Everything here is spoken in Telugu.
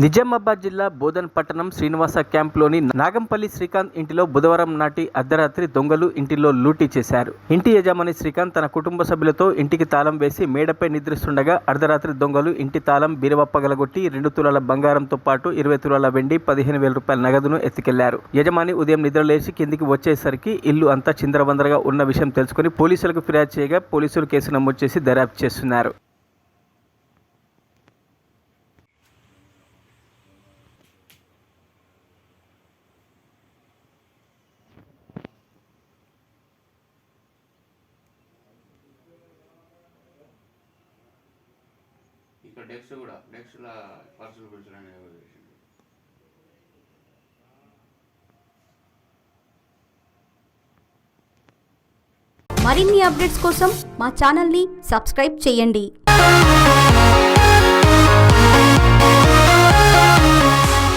నిజామాబాద్ జిల్లా బోధన్ పట్టణం శ్రీనివాస క్యాంప్లోని నాగంపల్లి శ్రీకాంత్ ఇంటిలో బుధవారం నాటి అర్ధరాత్రి దొంగలు ఇంటిలో లూటీ చేశారు. ఇంటి యజమాని శ్రీకాంత్ తన కుటుంబ సభ్యులతో ఇంటికి తాళం వేసి మేడపై నిద్రిస్తుండగా అర్ధరాత్రి దొంగలు ఇంటి తాళం బీరవ పగలగొట్టి రెండు తులాల బంగారంతో పాటు ఇరవై తులాల వెండి పదిహేను వేల రూపాయల నగదును ఎత్తుకెళ్ళారు. యజమాని ఉదయం నిద్రలేసి కిందికి వచ్చేసరికి ఇల్లు అంతా చిందరవందరగా ఉన్న విషయం తెలుసుకుని పోలీసులకు ఫిర్యాదు చేయగా పోలీసులు కేసు నమోదు చేసి దర్యాప్తు చేస్తున్నారు. ఇక్కడ డెక్స్ కూడా డెస్క్లో పర్సులు పిలుచులు అనేవి వేసిండు మరిన్ని అప్డేట్స్ కోసం మా ఛానల్ని సబ్స్క్రైబ్ చేయండి.